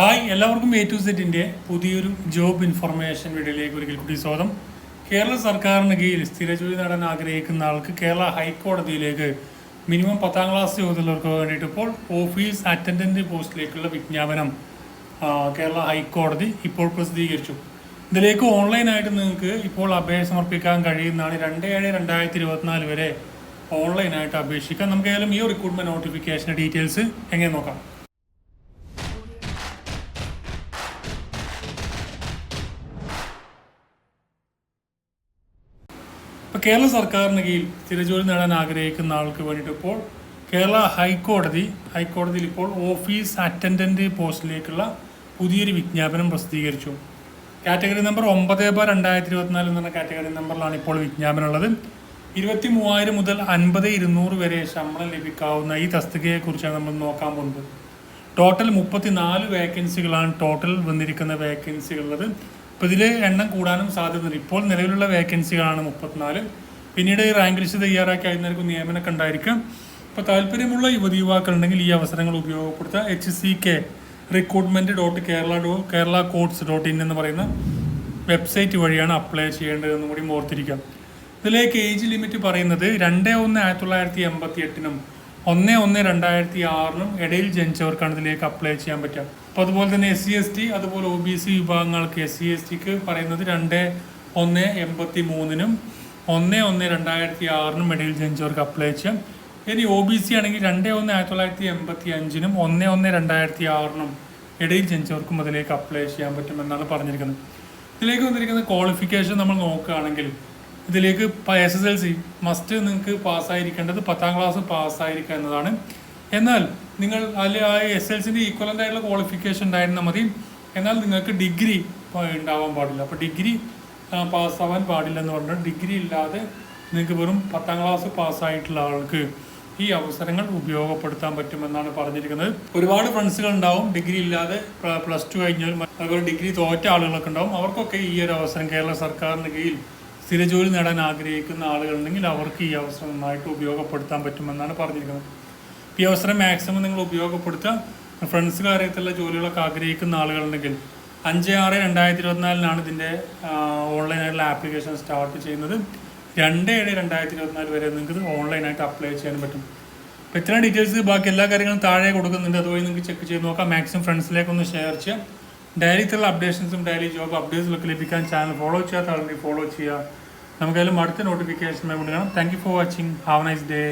Hi എല്ലാവർക്കും A to സെറ്റിന്റെ പുതിയൊരു ജോബ് ഇൻഫർമേഷൻ വീഡിയോയിലേക്ക് ഒരിക്കൽ കൂടി സ്വാഗതം. കേരള സർക്കാരിന് കീഴിൽ സ്ഥിരജോലി നേടാൻ ആഗ്രഹിക്കുന്ന ആൾക്ക് കേരള ഹൈക്കോടതിയിലേക്ക് മിനിമം പത്താം ക്ലാസ് യോഗ്യതയുള്ളവർക്ക് വേണ്ടിയിട്ട് ഇപ്പോൾ ഓഫീസ് അറ്റൻഡന്റ് പോസ്റ്റിലേക്കുള്ള വിജ്ഞാപനം കേരള ഹൈക്കോടതി ഇപ്പോൾ പ്രസിദ്ധീകരിച്ചു. ഇതിലേക്ക് ഓൺലൈനായിട്ട് നിങ്ങൾക്ക് ഇപ്പോൾ അപേക്ഷ സമർപ്പിക്കാൻ കഴിയുന്നതാണ് രണ്ട് ഏഴ് രണ്ടായിരത്തി ഇരുപത്തിനാല് വരെ ഓൺലൈനായിട്ട് അപേക്ഷിക്കാം. നമുക്ക് ഏതായാലും ഈ റിക്രൂട്ട്മെന്റ് നോട്ടിഫിക്കേഷന്റെ ഡീറ്റെയിൽസ് എങ്ങനെ നോക്കാം? ഇപ്പോൾ കേരള സർക്കാരിന് കീഴിൽ സ്ഥിരജോലി നേടാൻ ആഗ്രഹിക്കുന്ന ആൾക്ക് വേണ്ടിയിട്ട് ഇപ്പോൾ കേരള ഹൈക്കോടതി ഹൈക്കോടതിയിൽ ഇപ്പോൾ ഓഫീസ് അറ്റൻഡന്റ് പോസ്റ്റിലേക്കുള്ള പുതിയൊരു വിജ്ഞാപനം പ്രസിദ്ധീകരിച്ചു. കാറ്റഗറി നമ്പർ ഒമ്പത് ബാർ രണ്ടായിരത്തി ഇരുപത്തിനാല് എന്ന കാറ്റഗറി നമ്പറിലാണ് ഇപ്പോൾ വിജ്ഞാപനം ഉള്ളത് ഇരുപത്തി മൂവായിരം മുതൽ അൻപത് ഇരുന്നൂറ് വരെ ശമ്പളം ലഭിക്കാവുന്ന ഈ തസ്തികയെക്കുറിച്ചാണ് നമ്മൾ നോക്കാൻ പോകുന്നത്. ടോട്ടൽ മുപ്പത്തിനാല് വേക്കൻസികളാണ് ടോട്ടൽ വന്നിരിക്കുന്ന വേക്കൻസികൾ ഉള്ളത് അപ്പോൾ ഇതിൽ എണ്ണം കൂടാനും സാധ്യതയുണ്ട്. ഇപ്പോൾ നിലവിലുള്ള വേക്കൻസികളാണ് മുപ്പത്തിനാല്. പിന്നീട് ഈ റാങ്ക് ലിസ്റ്റ് തയ്യാറാക്കി അതിനൊരു നിയമനമൊക്കെ ഉണ്ടായിരിക്കും. അപ്പോൾ താല്പര്യമുള്ള യുവതി യുവാക്കളുണ്ടെങ്കിൽ ഈ അവസരങ്ങൾ ഉപയോഗപ്പെടുത്തുക. H C K recruitment dot Kerala dot Kerala codes dot in എന്ന് പറയുന്ന വെബ്സൈറ്റ് വഴിയാണ് അപ്ലൈ ചെയ്യേണ്ടതെന്നും കൂടി ഓർത്തിരിക്കാം ഇതിലേക്ക് ഏജ് ലിമിറ്റ് പറയുന്നത് രണ്ട് ഒന്ന് ആയിരത്തി തൊള്ളായിരത്തി എൺപത്തി എട്ടിനും ഒന്ന് ഒന്ന് രണ്ടായിരത്തി ആറിലും ഇടയിൽ ജനിച്ചവർക്കാണ് ഇതിലേക്ക് അപ്ലൈ ചെയ്യാൻ പറ്റുക. അപ്പോൾ അതുപോലെ തന്നെ എസ് സി എസ് ടി അതുപോലെ ഒ ബി സി വിഭാഗങ്ങൾക്ക് എസ് സി എസ് ടിക്ക് പറയുന്നത് രണ്ട് ഒന്ന് എൺപത്തി മൂന്നിനും ഒന്ന് ഒന്ന് രണ്ടായിരത്തി ആറിനും ഇടയിൽ ജനിച്ചവർക്ക് അപ്ലൈ ചെയ്യാം. ഇനി ഒ ബി സി ആണെങ്കിൽ രണ്ട് ഒന്ന് ആയിരത്തി തൊള്ളായിരത്തി എൺപത്തി അഞ്ചിനും ഒന്ന് ഒന്ന് രണ്ടായിരത്തി ആറിനും ഇടയിൽ ജനിച്ചവർക്കും അതിലേക്ക് അപ്ലൈ ചെയ്യാൻ പറ്റുമെന്നാണ് പറഞ്ഞിരിക്കുന്നത്. ഇതിലേക്ക് വന്നിരിക്കുന്ന ക്വാളിഫിക്കേഷൻ നമ്മൾ നോക്കുകയാണെങ്കിൽ ഇതിലേക്ക് S S L C must നിങ്ങൾക്ക് പാസ്സായിരിക്കേണ്ടത് പത്താം ക്ലാസ് പാസ്സായിരിക്കുക എന്നതാണ്. എന്നാൽ നിങ്ങൾ അതിൽ ആ എസ് എൽ സിന്റെ ഈക്വലന്റ് ആയിട്ടുള്ള ക്വാളിഫിക്കേഷൻ ഉണ്ടായിരുന്നാൽ മതി. എന്നാൽ നിങ്ങൾക്ക് ഡിഗ്രി ഉണ്ടാവാൻ പാടില്ല. അപ്പോൾ ഡിഗ്രി പാസ്സാവാൻ പാടില്ല എന്ന് പറഞ്ഞാൽ ഡിഗ്രി ഇല്ലാതെ നിങ്ങൾക്ക് വെറും പത്താം ക്ലാസ് പാസ്സായിട്ടുള്ള ആൾക്ക് ഈ അവസരങ്ങൾ ഉപയോഗപ്പെടുത്താൻ പറ്റുമെന്നാണ് പറഞ്ഞിരിക്കുന്നത്. ഒരുപാട് ഫ്രണ്ട്സുകൾ ഉണ്ടാവും. ഡിഗ്രി ഇല്ലാതെ പ്ലസ് ടു കഴിഞ്ഞാൽ അതുപോലെ ഡിഗ്രി തോറ്റ ആളുകളൊക്കെ ഉണ്ടാവും. അവർക്കൊക്കെ ഈ ഒരു അവസരം കേരള സർക്കാരിന് കീഴിൽ സ്ഥിരജോലി നേടാൻ ആഗ്രഹിക്കുന്ന ആളുകളുണ്ടെങ്കിൽ അവർക്ക് ഈ അവസരം നന്നായിട്ട് ഉപയോഗപ്പെടുത്താൻ പറ്റുമെന്നാണ് പറഞ്ഞിരിക്കുന്നത്. ഈ അവസരം മാക്സിമം നിങ്ങൾ ഉപയോഗപ്പെടുത്തുക. ഫ്രണ്ട്സ് കാര്യത്തിലുള്ള ജോലികളൊക്കെ ആഗ്രഹിക്കുന്ന ആളുകളുണ്ടെങ്കിൽ അഞ്ച് ആറ് രണ്ടായിരത്തി ഇരുപത്തിനാലിനാണ് ഇതിന്റെ ഓൺലൈനായിട്ടുള്ള ആപ്ലിക്കേഷൻ സ്റ്റാർട്ട് ചെയ്യുന്നത്. രണ്ട് ഏഴ് രണ്ടായിരത്തി ഇരുപത്തിനാല് വരെ നിങ്ങൾക്ക് ഓൺലൈനായിട്ട് അപ്ലൈ ചെയ്യാൻ പറ്റും. അപ്പോൾ ഇത്രയും ഡീറ്റെയിൽസ് ബാക്കി എല്ലാ കാര്യങ്ങളും താഴെ കൊടുക്കുന്നുണ്ട്. അതുവഴി നിങ്ങൾക്ക് ചെക്ക് ചെയ്ത് നോക്കാം. മാക്സിമം ഫ്രണ്ട്സിലേക്കൊന്ന് ഷെയർ ചെയ്യാം ഡെയിലിത്തുള്ള അപ്ഡേഷൻസും ഡെയിലി ജോബ് അപ്ഡേറ്റ്സും ലഭിക്കാൻ ചാനൽ ഫോളോ ചെയ്യാത്ത ആളുണ്ടെങ്കിൽ ഫോളോ ചെയ്യുക. നമുക്കതിലും അടുത്ത നോട്ടിഫിക്കേഷൻ വേണ്ടി കാണാം. Thank for watching have nice day